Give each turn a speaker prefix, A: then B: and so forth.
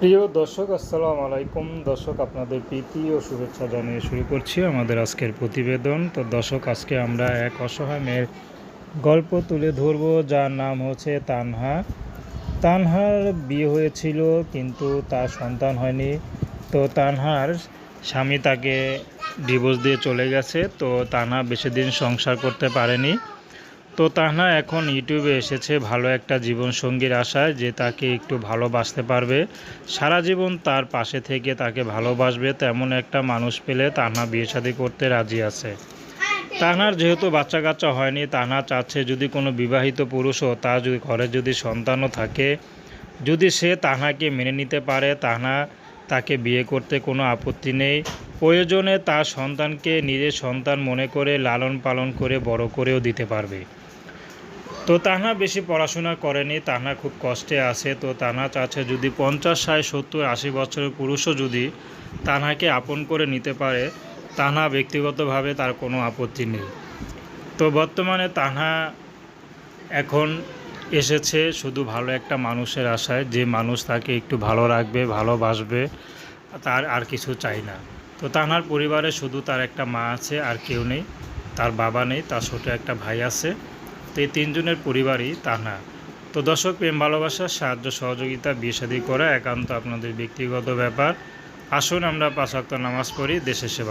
A: প্রিয় দর্শক, আসসালামু আলাইকুম। দর্শক, আপনাদের প্রীতি ও শুভেচ্ছা জানিয়ে শুরু করছি আমাদের আজকের প্রতিবেদন। তো দর্শক, আজকে আমরা এক অসহায় মেয়ের গল্প তুলে ধরব, যার নাম হচ্ছে তানহা। তানহার বিয়ে হয়েছিল, কিন্তু তার সন্তান হয়নি। তো তানহার স্বামী তাকে ডিভোর্স দিয়ে চলে গেছে। তো তানহা বেশি দিন সংসার করতে পারেনি। তো তাহনা, এখন ইউটিউবে এসেছে ভালো একটা জীবনসঙ্গীর আশায় যে তাকে একটু ভালোবাসতে পারবে। সারা জীবন তার পাশে থেকে তাকে ভালোবাসবে, তেমন একটা মানুষ পেলে তাহনা বিয়ে শাদী করতে রাজি আছে। তাহনার যেহেতু বাচ্চা কাচ্চা হয়নি, তাহনা চাচ্ছে যদি কোনো বিবাহিত পুরুষও তার যদি ঘরে যদি সন্তানও থাকে, যদি সে তাহনাকে মেনে নিতে পারে, তাহনা তাকে বিয়ে করতে কোনো আপত্তি নেই। প্রয়োজনে তার সন্তানকে নিজের সন্তান মনে করে লালন পালন করে বড় করেও দিতে পারবে। তো তাহনা বেশি পড়াশোনা করেনি তাহনা খুব কষ্টে আছে। তো তাহনা চাচ্ছে যদি পঞ্চাশ, ষাট, সত্তর, আশি বছরের পুরুষও যদি তানহাকে আপন করে নিতে পারে তাহনা ব্যক্তিগতভাবে তার কোনো আপত্তি নেই। তো বর্তমানে তাহা এখন এসেছে শুধু ভালো একটা মানুষের আশায়, যে মানুষ তাকে একটু ভালো রাখবে, ভালোবাসবে, তার আর কিছু চাই না। তো তাহার পরিবারে শুধু তার একটা মা আছে, আর কেউ নেই, তার বাবা নেই, তার ছোটো একটা ভাই আছে। তো এই তিনজনের পরিবারই তাহা তো দর্শক, প্রেম, ভালোবাসা, সাহায্য, সহযোগিতা বিয়ে করা একান্ত আপনাদের ব্যক্তিগত ব্যাপার। আসুন আমরা পাঁচাক্ত নামাজ পড়ি, দেশের সেবা